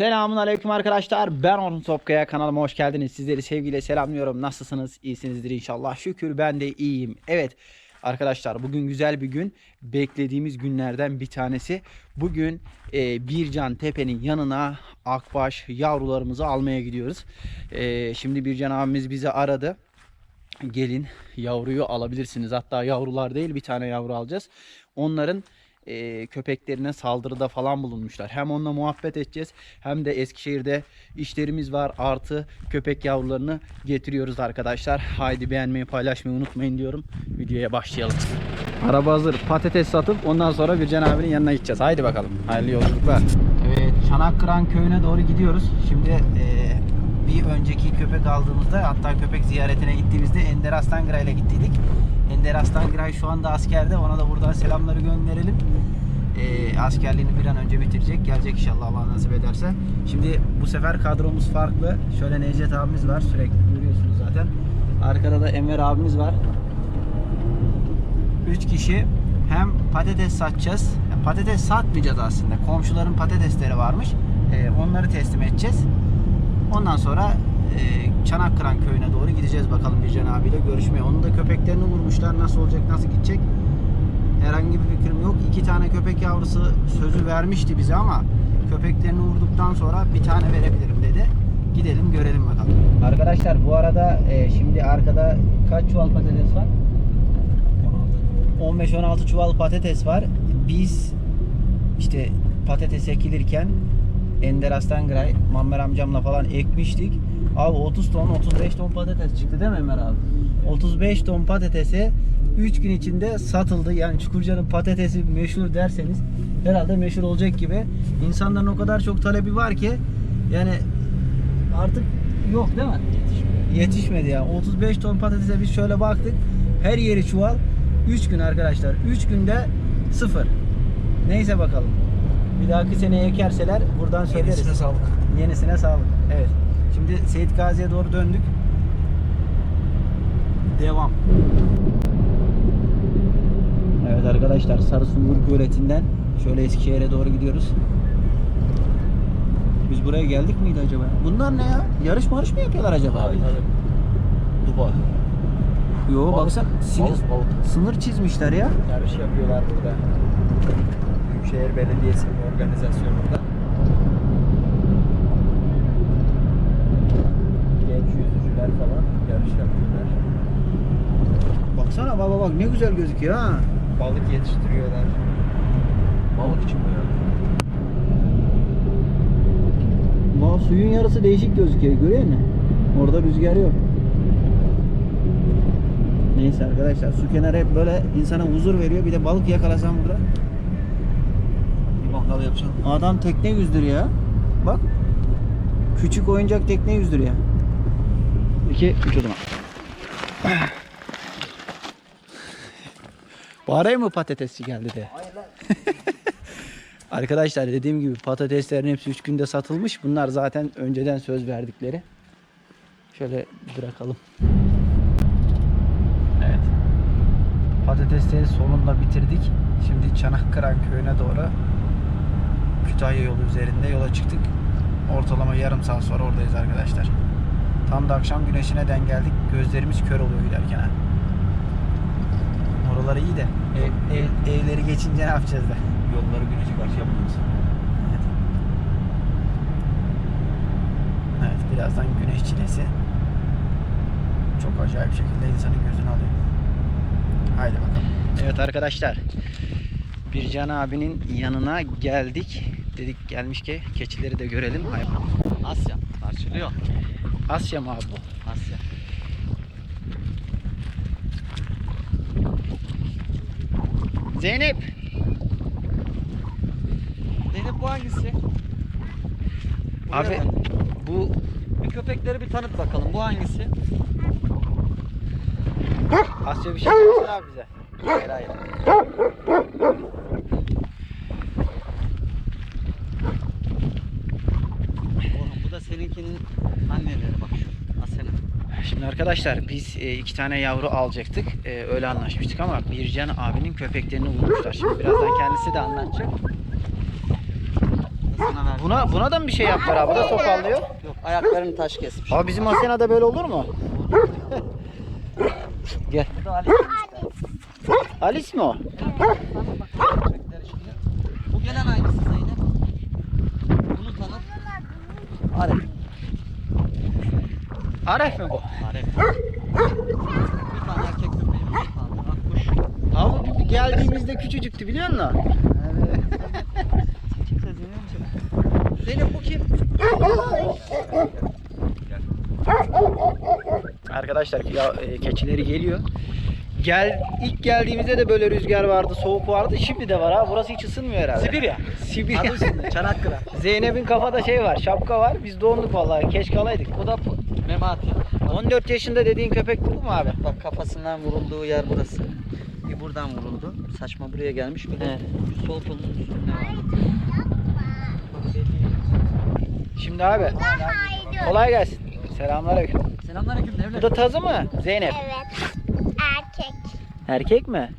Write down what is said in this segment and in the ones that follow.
Selamun aleyküm arkadaşlar. Ben Orhun Topkaya kanalıma hoş geldiniz. Sizleri sevgiyle selamlıyorum. Nasılsınız? İyisinizdir inşallah. Şükür ben de iyiyim. Evet arkadaşlar bugün güzel bir gün. Beklediğimiz günlerden bir tanesi. Bugün e, Bircan Tepe'nin yanına akbaş yavrularımızı almaya gidiyoruz. E, şimdi Bircan abimiz bizi aradı. Gelin yavruyu alabilirsiniz. Hatta yavrular değil bir tane yavru alacağız. Onların e, köpeklerine saldırıda falan bulunmuşlar. Hem onunla muhabbet edeceğiz hem de Eskişehir'de işlerimiz var. Artı köpek yavrularını getiriyoruz arkadaşlar. Haydi beğenmeyi paylaşmayı unutmayın diyorum. Videoya başlayalım. Araba hazır. Patates satıp ondan sonra Bircan abinin yanına gideceğiz. Haydi bakalım. Hayırlı yolculuklar. Evet Çanakkıran köyüne doğru gidiyoruz. Şimdi e, bir önceki köpek aldığımızda hatta köpek ziyaretine gittiğimizde Ender Aslangra ile gittiydik. Ender Aslangra şu anda askerde. Ona da buradan selamları gönderelim. E, askerliğini bir an önce bitirecek. Gelecek inşallah Allah nasip ederse. Şimdi bu sefer kadromuz farklı. Şöyle Necdet abimiz var. Sürekli görüyorsunuz zaten. Arkada da Enver abimiz var. 3 kişi hem patates satacağız. Patates satmayacağız aslında. Komşuların patatesleri varmış. Ee, onları teslim edeceğiz. Ondan sonra e, Çanakkıran köyüne doğru gideceğiz bakalım Bircan abiyle görüşmeye. Onun da köpeklerini vurmuşlar. Nasıl olacak, nasıl gidecek? Herhangi bir fikrim yok. İki tane köpek yavrusu sözü vermişti bize ama köpeklerini vurduktan sonra bir tane verebilirim dedi. Gidelim görelim bakalım. Arkadaşlar bu arada e, şimdi arkada kaç çuval patates var? 15-16 çuval patates var. Biz işte patates ekilirken Ender Astangray, Mammer amcamla falan ekmiştik. Abi 30 ton, 35 ton patates çıktı değil mi Ömer abi? 35 ton patatesi 3 gün içinde satıldı. Yani Çukurca'nın patatesi meşhur derseniz herhalde meşhur olacak gibi. İnsanların o kadar çok talebi var ki yani artık yok değil mi? Yetişmedi ya. 35 ton patatese biz şöyle baktık. Her yeri çuval. 3 gün arkadaşlar. 3 günde sıfır. Neyse bakalım. Bir dahaki seneye ekerseler buradan söyleriz. Yenisine sağlık. Yenisine sağlık. Evet. Şimdi Seyit Gazi'ye doğru döndük. Devam. Arkadaşlar Sarı Sungur Göleti'nden şöyle Eskişehir'e doğru gidiyoruz. Biz buraya geldik miydi acaba? Bunlar ne ya? Yarış marış mı yapıyorlar acaba? Dubai. Yo baksana balık. sınır çizmişler ya. Yarış yapıyorlar burada. Büyükşehir Belediyesi'nin organizasyonunda. Genç yüzücüler falan yarış yapıyorlar. Baksana baba bak ne güzel gözüküyor ha. Balık yetiştiriyorlar. Balık için bu ya. Suyun yarısı değişik gözüküyor görüyor musun? Orada rüzgar yok. Neyse arkadaşlar su kenarı hep böyle insana huzur veriyor. Bir de balık yakalasam burada. Bir mangal yapacağım. Adam tekne yüzdürüyor ya. Bak. Küçük oyuncak tekne yüzdürüyor. 2 3 o zaman. Bari mı patatesçi geldi de? Arkadaşlar dediğim gibi patateslerin hepsi 3 günde satılmış. Bunlar zaten önceden söz verdikleri. Şöyle bırakalım. Evet. Patatesleri sonunda bitirdik. Şimdi Çanakkıran köyüne doğru Kütahya yolu üzerinde yola çıktık. Ortalama yarım saat sonra oradayız arkadaşlar. Tam da akşam güneşine den geldik. Gözlerimiz kör oluyor giderken ha. Oraları iyi de ev- ev- evleri geçince ne yapacağız da. Yolları güneşe karşı yapmamız. Evet. Evet birazdan güneş çilesi çok acayip şekilde insanın gözünü alıyor. Haydi bakalım. Evet arkadaşlar. Bircan abinin yanına geldik. Dedik gelmiş ki keçileri de görelim. Hayır. Asya karşılıyor. Asya mı abi bu? Asya. Zeynep. Zeynep bu hangisi? Buraya Abi bak. bu bir köpekleri bir tanıt bakalım. Bu hangisi? Asya bir şey abi bize. Hayır hayır. Oğlum bu da seninkinin. Asya'nın. Şimdi arkadaşlar biz e, iki tane yavru alacaktık. E, öyle anlaşmıştık ama Bircan abinin köpeklerini vurmuşlar. Şimdi birazdan kendisi de anlatacak. Buna buna da mı bir şey yaptılar abi? Bu da topallıyor. Yok ayaklarını taş kesmiş. Abi bizim Asena'da böyle olur mu? Gel. Alice mi o? Köpekler işte. Bu gelen hangisi Zeynep? Bunu tanır. Arif. Aref mi bu? Arif. Bir tane erkek köpeğimiz kaldı. Akkuş. Abi bir- bir geldiğimizde küçücüktü biliyor musun? Evet. Zeynep bu kim? Arkadaşlar ya, e, keçileri geliyor. Gel ilk geldiğimizde de böyle rüzgar vardı, soğuk vardı. Şimdi de var ha. Burası hiç ısınmıyor herhalde. Sibirya. Sibirya. Adı üstünde. Çanakkale. Zeynep'in kafada şey var, şapka var. Biz donduk vallahi. Keşke alaydık. Bu da P- Memati. 14 yaşında dediğin köpek bu mu abi? Bak kafasından vurulduğu yer burası. Bir buradan vuruldu. Saçma buraya gelmiş. Bir de Evet. sol kolunun üstünde var. Şimdi abi kolay gelsin. Selamünaleyküm. Selamünaleyküm Bu devlet. da tazı mı? Zeynep. Evet. Erkek. Erkek mi?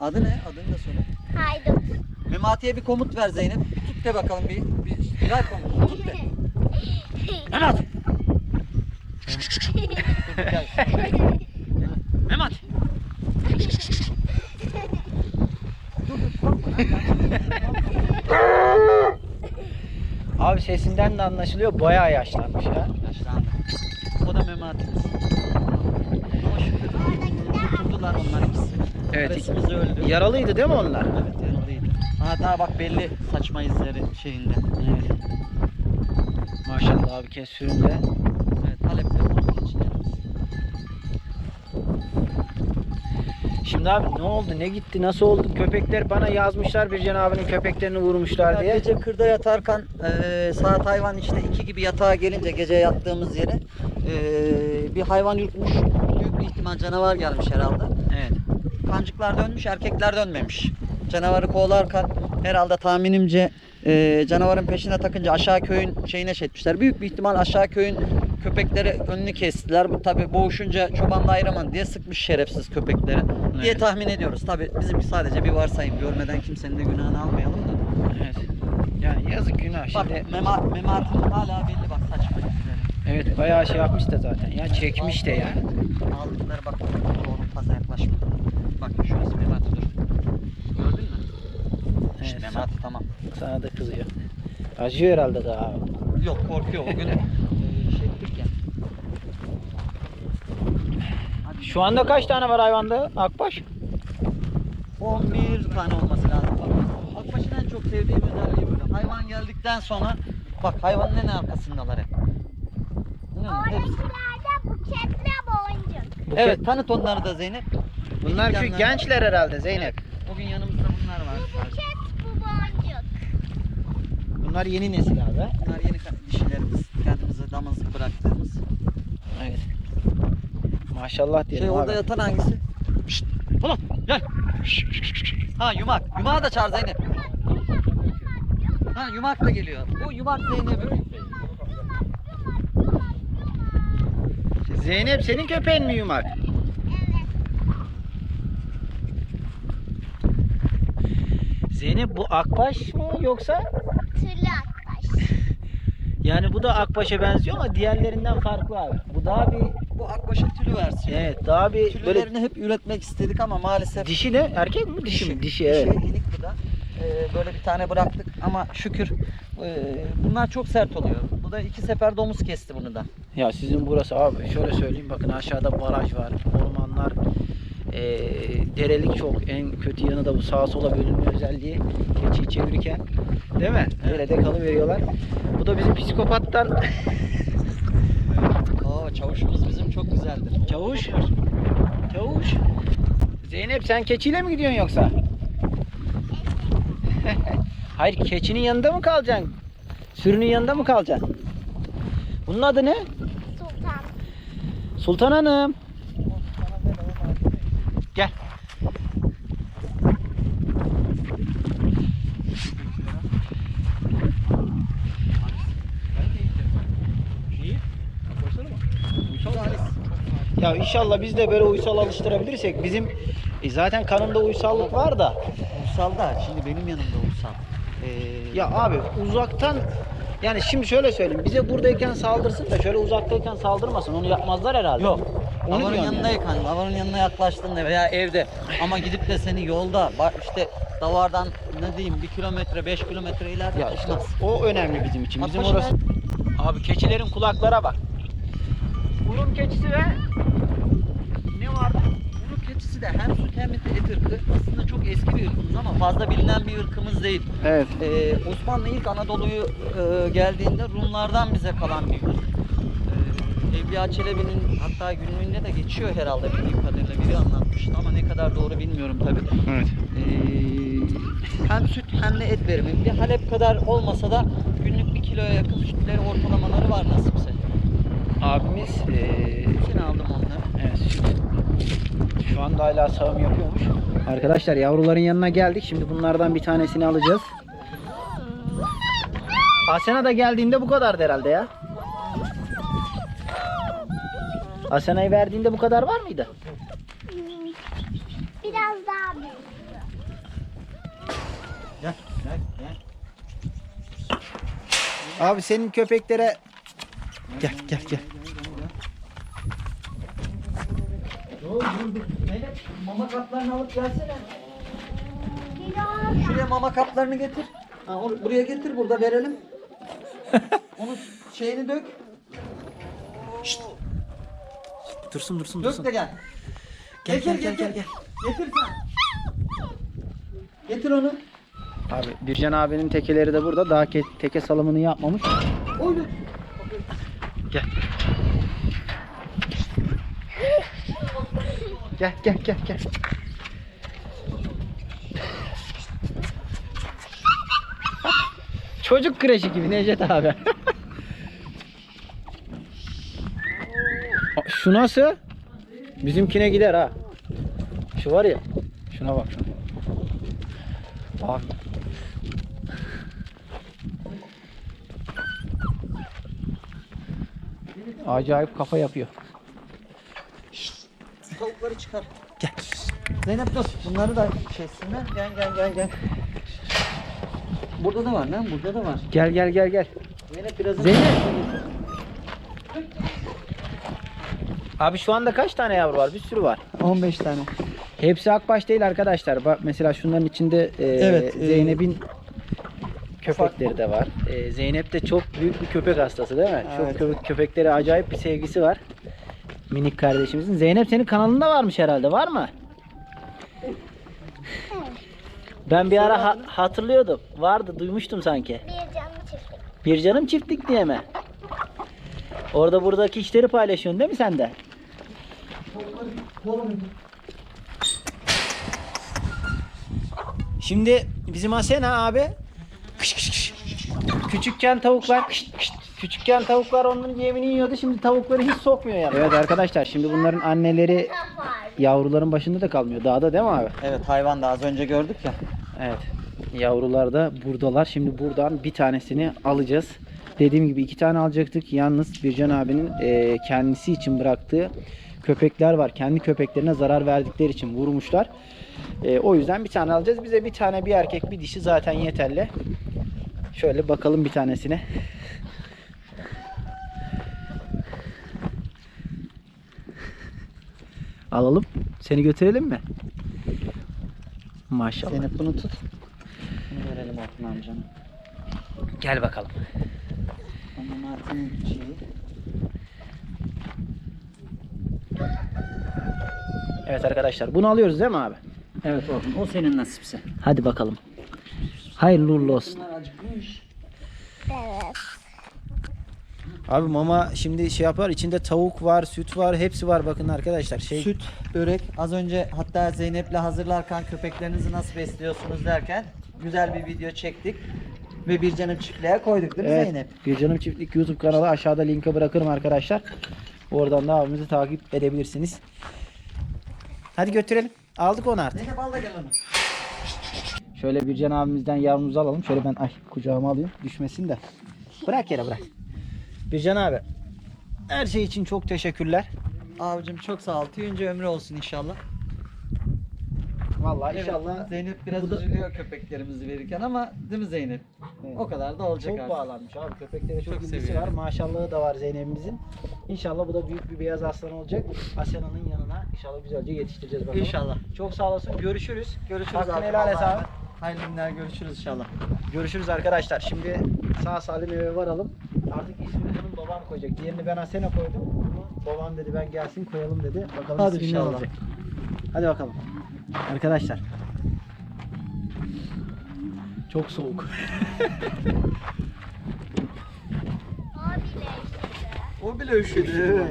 Adı ne? Adını da söyle. Haydut. Memati'ye bir komut ver Zeynep. Bir tut de bakalım bir. bir ver komut. Tut de. Memat. Gel. Memat. Abi sesinden de anlaşılıyor bayağı yaşlanmış ya. Yaşlandı. O da Memati'miz. Ama şükür kurtuldular onlar ikisi. Evet. Karesimiz öldü. Yaralıydı değil mi onlar? Evet yaralıydı. Ha daha bak belli saçma izleri şeyinde. Evet. Maşallah abi kes süründe. Şimdi abi ne oldu ne gitti nasıl oldu köpekler bana yazmışlar bir abinin köpeklerini vurmuşlar diye. gece kırda yatarken eee saat hayvan işte iki gibi yatağa gelince gece yattığımız yere eee, bir hayvan yutmuş. Büyük bir ihtimal canavar gelmiş herhalde. Evet. Kancıklar dönmüş, erkekler dönmemiş. Canavarı kovalarken herhalde tahminimce eee, canavarın peşine takınca aşağı köyün şeyine şey etmişler. Büyük bir ihtimal aşağı köyün köpekleri önünü kestiler. Bu tabi boğuşunca çobanla ayıramam diye sıkmış şerefsiz köpekleri diye Evet. tahmin ediyoruz. Tabi bizimki sadece bir varsayım. Görmeden kimsenin de günahını almayalım da. Evet. Yani yazık günah Bak şimdi. mema, mematın hala belli bak saçma izleri. Evet bayağı şey yapmış da zaten ya çekmiş de ya. Aldıkları bak doğru fazla yaklaşma. Bak şurası mü? İşte Evet. memati tamam. Sana da kızıyor. Acıyor herhalde daha. Yok korkuyor o gün şey ettik ya. Hadi Şu anda kaç tane var hayvanda Akbaş? 11 tane olması lazım. Bak, Akbaş'ın en çok sevdiğim özelliği böyle. Hayvan geldikten sonra bak hayvanın en arkasındalar hep. Musun? Hepsi. Oradakilerde buketle boncuk. Evet tanıt onları da Zeynep. Bunlar yanlar. gençler herhalde Zeynep. Bugün yanımızda bunlar var. Bu buket, bu boncuk. Bunlar yeni nesil abi. Bunlar yeni dişilerimiz. Kendimize damızlık bıraktığımız. Evet. Maşallah diyelim Şey orada abi. yatan hangisi? Şşt! Ulan gel. Ha yumak. Yumağı da çağır Zeynep. Ha yumak da geliyor. Bu yumak Zeynep'in. Zeynep senin köpeğin mi yumak? Zeynep bu akbaş mı yoksa? Yani bu da akbaşa benziyor ama diğerlerinden farklı abi. Bu daha bir Bu akbaşın tülü versiyonu. evet daha bir böyle hep üretmek istedik ama maalesef dişi ne? Erkek mi? Dişi, mi? Dişi evet. İnik bu da. Ee, böyle bir tane bıraktık ama şükür e, bunlar çok sert oluyor. Bu da iki sefer domuz kesti bunu da. Ya sizin burası abi şöyle söyleyeyim bakın aşağıda baraj var, ormanlar, eee, derelik çok. En kötü yanı da bu sağa sola bölünme özelliği keçiyi çevirirken. Değil mi? Derede kalıveriyorlar. Bu da bizim psikopattan Oo, çavuşumuz bizim çok güzeldir. Çavuş. Çavuş. Zeynep sen keçiyle mi gidiyorsun yoksa? Hayır keçinin yanında mı kalacaksın? Sürünün yanında mı kalacaksın? Bunun adı ne? Sultan. Sultan Hanım. Gel. Ya inşallah biz de böyle uysal alıştırabilirsek bizim e, zaten kanında uysallık var da Uysal da şimdi benim yanımda Uysal. Ee, Ya abi uzaktan yani şimdi şöyle söyleyeyim. Bize buradayken saldırsın da şöyle uzaktayken saldırmasın. Onu yapmazlar herhalde. Yok. Onu Havanın diyorum yani. yanındayken, havanın yanına yaklaştığında veya evde ama gidip de seni yolda bak işte davardan ne diyeyim bir kilometre, beş kilometre ileride Ya işte o önemli bizim için. Bizim orası. Abi keçilerin kulaklara bak. Burun keçisi ve ne vardı? Buruk keçisi de hem süt hem et ırkı. Aslında çok eski bir ırkımız ama fazla bilinen bir ırkımız değil. Evet. Ee, Osmanlı ilk Anadolu'yu e, geldiğinde Rumlardan bize kalan bir ırk. Ee, Evliya Çelebi'nin hatta günlüğünde de geçiyor herhalde bildiğim kadarıyla biri anlatmıştı ama ne kadar doğru bilmiyorum tabii. Evet. Ee, hem süt hem de et verimi. Bir Halep kadar olmasa da günlük bir kiloya yakın sütleri ortalamaları var nasipse. Abimiz eee Seni aldım onları. Evet süt. Şu anda hala sağım yapıyormuş. Arkadaşlar yavruların yanına geldik. Şimdi bunlardan bir tanesini alacağız. Asena da geldiğinde bu kadardı herhalde ya. Asena'yı verdiğinde bu kadar var mıydı? Biraz daha büyük. Gel, gel, gel. Abi senin köpeklere gel gel gel. Zeynep mama kaplarını alıp gelsene. Biraz Şuraya mama kaplarını getir. Ha, onu buraya getir burada verelim. Onu şeyini dök. Dursun dursun Dök de gel. Gel, gel, gel, gel, gel. Getir sen. Getir onu. Abi Bircan abinin tekeleri de burada. Daha ke- teke salımını yapmamış. Oy. Gel. Gel gel gel gel. Çocuk kreşi gibi Necdet abi. Şu nasıl? Bizimkine gider ha. Şu var ya. Şuna bak şuna. Acayip kafa yapıyor. Tavukları çıkar. Gel. Zeynep dur. Bunları da şeysinler. Gel gel gel gel. Burada da var lan. Burada da var. Gel gel gel gel. Zeynep biraz Zeynep. Abi şu anda kaç tane yavru var? Bir sürü var. 15 tane. Hepsi akbaş değil arkadaşlar. Bak mesela şunların içinde e, Evet, e, Zeynep'in köpekleri de var. E, Zeynep de çok büyük bir köpek hastası değil mi? Evet. Çok köpek, köpeklere acayip bir sevgisi var. Minik kardeşimizin. Zeynep senin kanalında varmış herhalde. Var mı? Ben bir ara ha- hatırlıyordum. Vardı, duymuştum sanki. bir canlı çiftlik. Bir canım çiftlik diye mi? Orada buradaki işleri paylaşıyorsun değil mi sen de? Şimdi bizim Asena abi kış kış kış. küçükken tavuklar kış kış. küçükken tavuklar onun yemini yiyordu. Şimdi tavukları hiç sokmuyor yani. Evet arkadaşlar şimdi bunların anneleri yavruların başında da kalmıyor. Dağda değil mi abi? Evet hayvan da az önce gördük ya. Evet. Yavrular da buradalar. Şimdi buradan bir tanesini alacağız. Dediğim gibi iki tane alacaktık. Yalnız Bircan abinin kendisi için bıraktığı köpekler var. Kendi köpeklerine zarar verdikleri için vurmuşlar. E, o yüzden bir tane alacağız. Bize bir tane bir erkek bir dişi zaten yeterli. Şöyle bakalım bir tanesine. Alalım. Seni götürelim mi? Maşallah. Zeynep bunu tut. Bunu verelim Orkun amcana. Gel bakalım. Ama Martin'in şeyi. Evet arkadaşlar bunu alıyoruz değil mi abi? Evet Orkun. O senin nasipse. Hadi bakalım. Hayırlı uğurlu olsun. Evet. Abi mama şimdi şey yapar içinde tavuk var, süt var, hepsi var bakın arkadaşlar. Şey Süt, börek. Az önce hatta Zeynep'le hazırlarken köpeklerinizi nasıl besliyorsunuz derken güzel bir video çektik. Ve bir canım çiftliğe koyduk değil mi Evet, Zeynep? Bir Canım Çiftlik YouTube kanalı aşağıda linki bırakırım arkadaşlar. Oradan da abimizi takip edebilirsiniz. Hadi götürelim. Aldık onu artık. Zeynep al da gel onu. Şöyle Bircan abimizden yavrumuzu alalım. Şöyle ben ay kucağıma alayım. Düşmesin de. Bırak yere bırak. Bircan abi. Her şey için çok teşekkürler. Abicim çok sağ ol. Tüyünce ömrü olsun inşallah. Vallahi Evet, inşallah Zeynep biraz bu da- üzülüyor köpeklerimizi verirken ama değil mi Zeynep? Evet. O kadar da olacak çok artık. bağlanmış abi. Köpeklere çok, Çok ilgisi seviyor. var. Maşallahı da var Zeynep'imizin. İnşallah bu da büyük bir beyaz aslan olacak. Asena'nın yanına inşallah güzelce yetiştireceğiz bakalım. İnşallah. Çok sağ olasın. Görüşürüz. Görüşürüz Hakkını abi. helal et Allah'a abi. emanet. Hayırlı günler görüşürüz inşallah. Görüşürüz arkadaşlar. Şimdi sağ salim eve varalım. Artık ismini bunun babam koyacak. Diğerini ben Asena koydum. Bunu babam dedi ben gelsin koyalım dedi. Bakalım Hadi ismi ne inşallah. olacak. Hadi bakalım. Arkadaşlar. Çok soğuk. O bile işte. O bile üşüdü.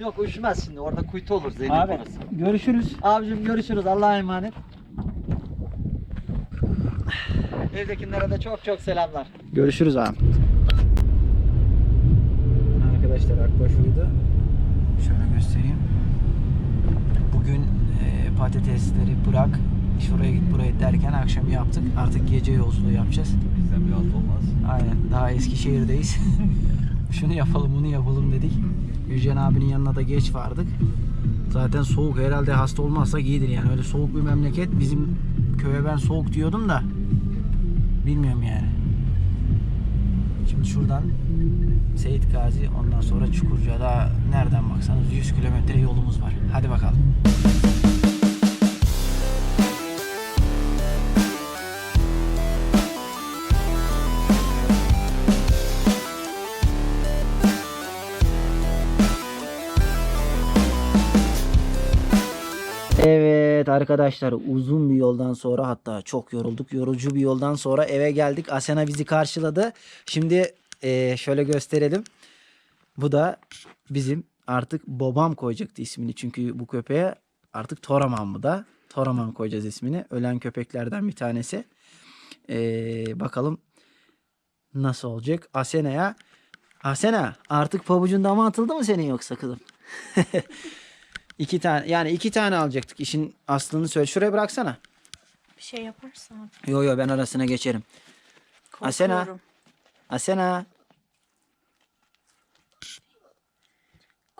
Yok üşümez şimdi orada kuytu olur Zeynep Abi orası. görüşürüz. Abicim görüşürüz Allah'a emanet. Evdekilere de çok çok selamlar. Görüşürüz abi. Arkadaşlar Akbaş uyudu. Şöyle göstereyim. Bugün patatesleri bırak, şuraya git buraya derken akşam yaptık. Artık gece yolculuğu yapacağız. Bizden bir alt olmaz. Aynen. Daha Eskişehir'deyiz. Şunu yapalım, bunu yapalım dedik. Yücen abinin yanına da geç vardık. Zaten soğuk herhalde hasta olmazsak iyidir yani. Öyle soğuk bir memleket. Bizim köye ben soğuk diyordum da bilmiyorum yani. Şimdi şuradan Seyit Gazi ondan sonra Çukurca daha nereden baksanız 100 kilometre yolumuz var. Hadi bakalım. Evet arkadaşlar uzun bir yoldan sonra hatta çok yorulduk. Yorucu bir yoldan sonra eve geldik. Asena bizi karşıladı. Şimdi eee, şöyle gösterelim. Bu da bizim artık babam koyacaktı ismini. Çünkü bu köpeğe artık Toraman bu da. Toraman koyacağız ismini. Ölen köpeklerden bir tanesi. Eee, bakalım nasıl olacak. Asena'ya Asena artık pabucun dama atıldı mı senin yoksa kızım? İki tane yani iki tane alacaktık. İşin aslını söyle. Şuraya bıraksana. Bir şey yaparsan Yo yo ben arasına geçerim. Asena. korkuyorum. Asena.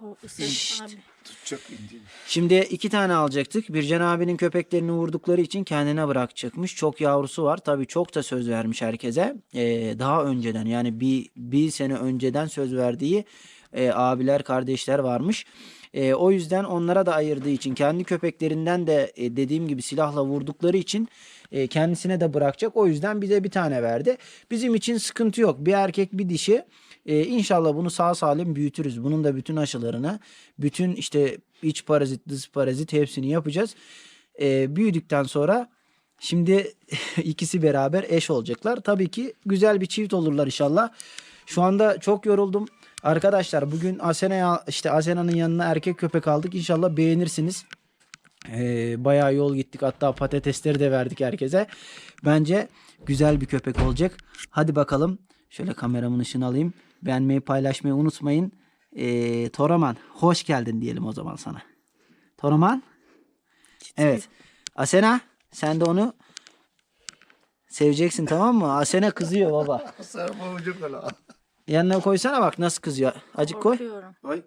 Abi. Şimdi iki tane alacaktık. Bircan abinin köpeklerini vurdukları için kendine bırakacakmış. Çok yavrusu var. Tabii çok da söz vermiş herkese. Ee, daha önceden yani bir, bir sene önceden söz verdiği e, abiler kardeşler varmış. E, o yüzden onlara da ayırdığı için kendi köpeklerinden de e, dediğim gibi silahla vurdukları için e, kendisine de bırakacak. O yüzden bize bir tane verdi. Bizim için sıkıntı yok. Bir erkek bir dişi. E, inşallah bunu sağ salim büyütürüz. Bunun da bütün aşılarını, bütün işte iç parazit, dış parazit hepsini yapacağız. E, büyüdükten sonra şimdi ikisi beraber eş olacaklar. Tabii ki güzel bir çift olurlar inşallah. Şu anda çok yoruldum. Arkadaşlar bugün Asena'ya işte Asena'nın yanına erkek köpek aldık. İnşallah beğenirsiniz. Ee, bayağı yol gittik. Hatta patatesleri de verdik herkese. Bence güzel bir köpek olacak. Hadi bakalım. Şöyle kameramın ışığını alayım. Beğenmeyi paylaşmayı unutmayın. Ee, Toraman hoş geldin diyelim o zaman sana. Toraman. Evet. Asena sen de onu seveceksin tamam mı? Asena kızıyor baba. Yanına koysana bak nasıl kızıyor. Acık koy. Korkuyorum. Ay.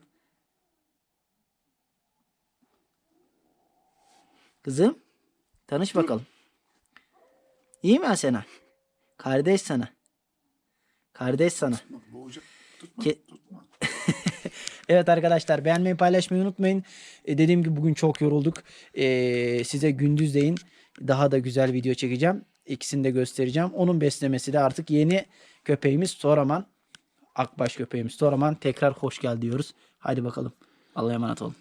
Kızım tanış bakalım. İyi mi Asena? Kardeş sana. Kardeş sana. Boğacak. Ke- evet arkadaşlar beğenmeyi paylaşmayı unutmayın. E, dediğim gibi bugün çok yorulduk. E, size gündüzleyin daha da güzel video çekeceğim. İkisini de göstereceğim. Onun beslemesi de artık yeni köpeğimiz Toraman. Akbaş köpeğimiz Toraman. Tekrar hoş gel diyoruz. Hadi bakalım. Allah'a emanet olun.